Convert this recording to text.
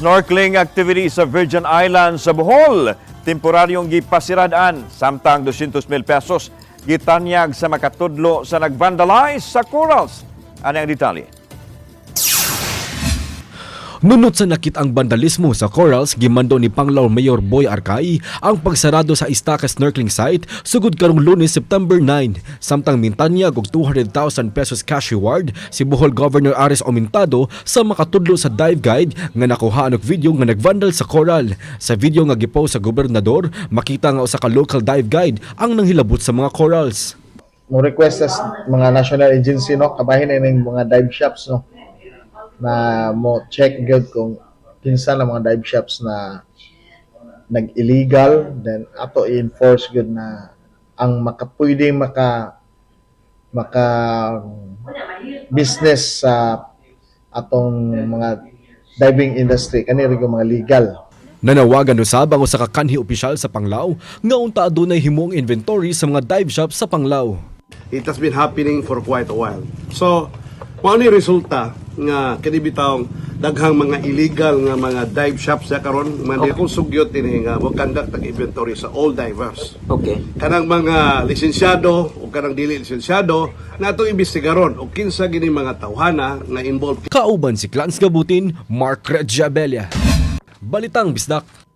Snorkeling activity sa Virgin Islands sa Bohol. Temporaryong gipasiradaan samtang 200 mil pesos gitanyag sa makatudlo sa nagvandalize sa corals. Ano ang detalye? Nunot sa nakit ang bandalismo sa corals, gimando ni Panglao Mayor Boy Arcay ang pagsarado sa Istaka Snorkeling Site sugod karong lunes September 9. Samtang mintanyag og 200,000 pesos cash reward si Bohol Governor Ares Omintado sa makatudlo sa dive guide nga nakuha og video nga nagvandal sa coral. Sa video nga gipost sa gobernador, makita nga usa ka local dive guide ang nanghilabot sa mga corals. mo request as mga national agency no kabahin na mga dive shops no na mo check good kung kinsa na mga dive shops na nag-illegal then ato i-enforce good na ang makapwedeng maka maka business sa atong mga diving industry kaniri mga legal Nanawagan usab ang usa ka kanhi opisyal sa Panglao nga unta adunay himong inventory sa mga dive shop sa Panglao. it has been happening for quite a while. So, mao ni resulta nga kini bitawng daghang mga illegal nga mga dive shops sa karon man okay. kung sugyot ini nga mo conduct ang inventory sa all divers. Okay. Kanang mga lisensyado o kanang dili lisensyado nato imbestigaron o kinsa gini mga tawhana nga involved Kauban si Clans Gabutin, Mark Regiabella. Balitang Bisdak.